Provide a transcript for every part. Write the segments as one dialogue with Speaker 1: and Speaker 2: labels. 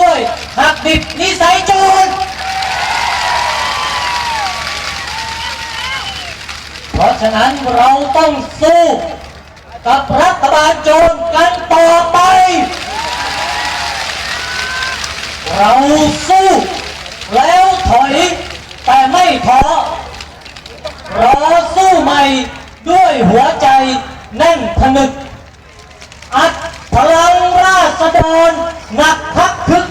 Speaker 1: ด้วยหักดิบนิสัยโจรเพราะฉะนั้นเราต้องสู้กับรัฐบาลโจรกันต่อไป เราสู้แล้วถอยแต่ไม่ท้อรอสู้ใหม่ด้วยหัวใจแน่นผนึก อัดพลังราษฎรหนักพักคึก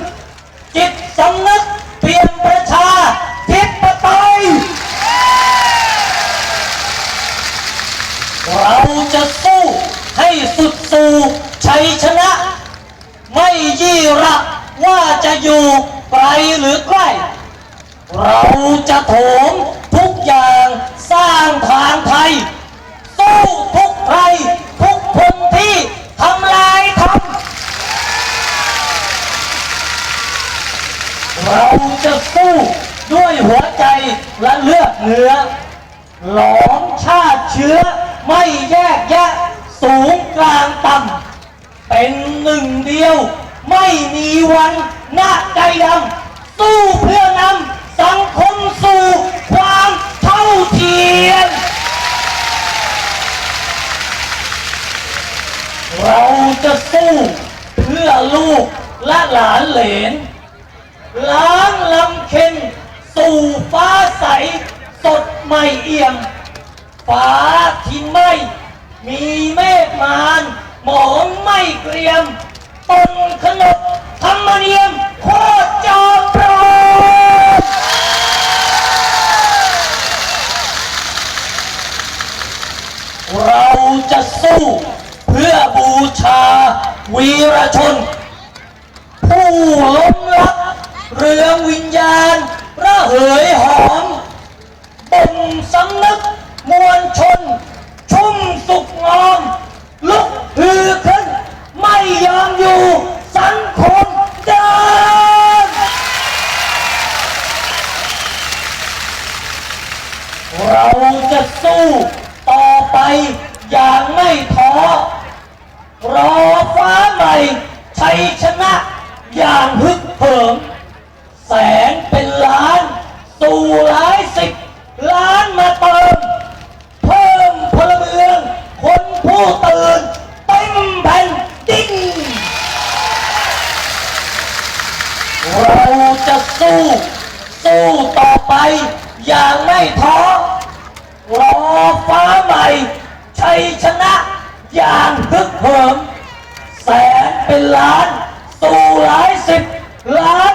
Speaker 1: จิตสำนึกเปลี่ยนประชาธิปไตย เราจะสู้ให้สุดสู่ชัยชนะ ไม่ยี่ระ ว่าจะอยู่ไกลหรือใกล้ เราจะโถมทุกอย่างสร้างทางไทย สู้ทุกใครทุกคนที่ทำลายทำเราจะสู้ด้วยหัวใจและเลือดเนื้อ หลอมชาติเชื้อไม่แยกแยะสูงกลางต่ำเป็นหนึ่งเดียว ไม่มีวันหน้าใจดำสู้เพื่อนำสังคมสู่ความเท่าเทียม เราจะสู้เพื่อลูกและหลานเหลน ล้างลำเค็นสู่ฟ้าใส สดไม่เอี่ยมฟ้าที่ไม่มีเมฆมาน หมองไม่เกรียม ต้นขนบธรรมเนียมโคตรจอมโปรดเราจะสู้เพื่อบูชาวีรชน ผู้ล้มลักเรืองวิญญาณระเหยหอมบ่มสำนึกมวลชน ชุ่มสุขงอม ลุกฮือขึ้น ไม่ยอมอยู่สังคมเดิมเราจะ สู้ต่อไปอย่างไม่ท้อรอฟ้าใหม่ชัยชนะอย่างฮึกเหิมแสงเป็นล้านสู่หลายสิบล้านมาเติม เพิ่มพลเมือง คนผู้ตื่นเต็มแผ่นดินเราจะสู้ สู้ต่อไปอย่างไม่ท้อ รอฟ้าใหม่ ชัยชนะ อย่างฮึกเหิม แสนเป็นล้าน สู่หลายสิบล้าน